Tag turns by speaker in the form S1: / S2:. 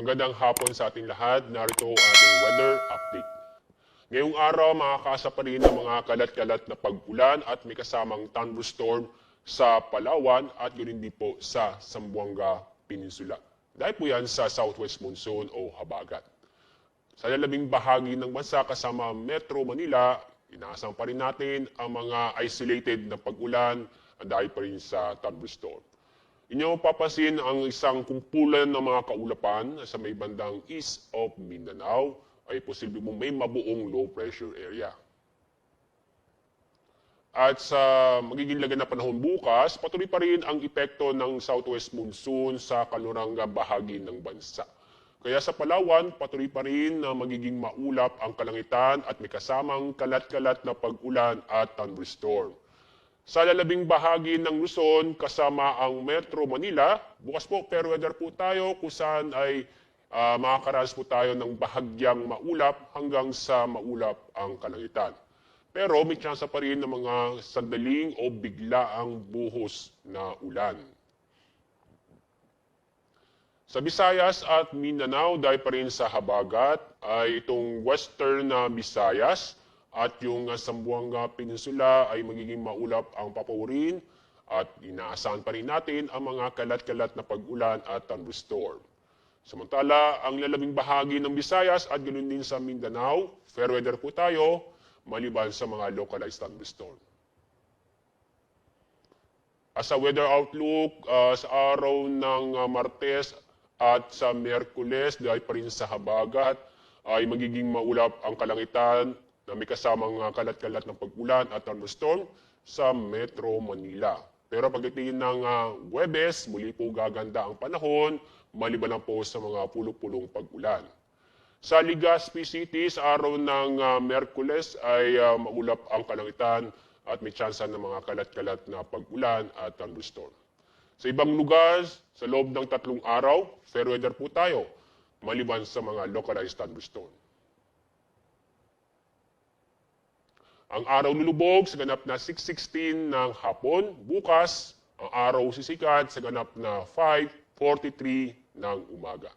S1: Magandang hapon sa ating lahat. Narito ang ating weather update. Ngayong araw, makakasa pa rin ng mga kalat-kalat na pag-ulan at may kasamang thunderstorm sa Palawan at ganoon din po sa Zamboanga Peninsula. Dahil po yan sa southwest monsoon o habagat. Sa lalabing bahagi ng bansa kasama Metro Manila, inaasahan pa rin natin ang mga isolated na pag-ulan dahil pa rin sa thunderstorm. Inyo papasin ang isang kumpulan ng mga kaulapan sa may bandang east of Mindanao ay posible mong may mabuong low pressure area. At sa magiging lagan na panahon bukas, patuloy pa rin ang epekto ng southwest monsoon sa kanurang bahagi ng bansa. Kaya sa Palawan, patuloy pa rin na magiging maulap ang kalangitan at may kasamang kalat-kalat na pag-ulan at thunderstorm. Sa lalabing bahagi ng Luzon, kasama ang Metro Manila, bukas po fair weather po tayo kung saan ay uh, makakaranas po tayo ng bahagyang maulap hanggang sa maulap ang kalangitan. Pero may chance pa rin ng mga sandaling o biglaang buhos na ulan. Sa Visayas at Mindanao, dahil pa rin sa habagat, ay itong western na Visayas at yung Zamboanga Peninsula ay magiging maulap ang papawirin at inaasahan pa rin natin ang mga kalat-kalat na pag-ulan at thunderstorm. Samantala, ang lalabing bahagi ng Visayas at ganoon din sa Mindanao, fair weather po tayo, maliban sa mga localized thunderstorm. As a weather outlook, uh, sa araw ng uh, Martes at sa Merkules, dahil pa rin sa habagat, ay magiging maulap ang kalangitan na may kasamang kalat-kalat ng pag-ulan at thunderstorm sa Metro Manila. Pero pagdating ng uh, Webes, muli po gaganda ang panahon, maliban lang po sa mga pulo-pulong pag-ulan. Sa Legazpi City, sa araw ng uh, Merkules ay uh, maulap ang kalangitan at may tsansa ng mga kalat-kalat na pag-ulan at thunderstorm. Sa ibang lugar, sa loob ng tatlong araw, fair weather po tayo, maliban sa mga localized thunderstorm. Ang araw lulubog sa ganap na 6.16 ng hapon. Bukas, ang araw sisikat sa ganap na 5.43 ng umaga.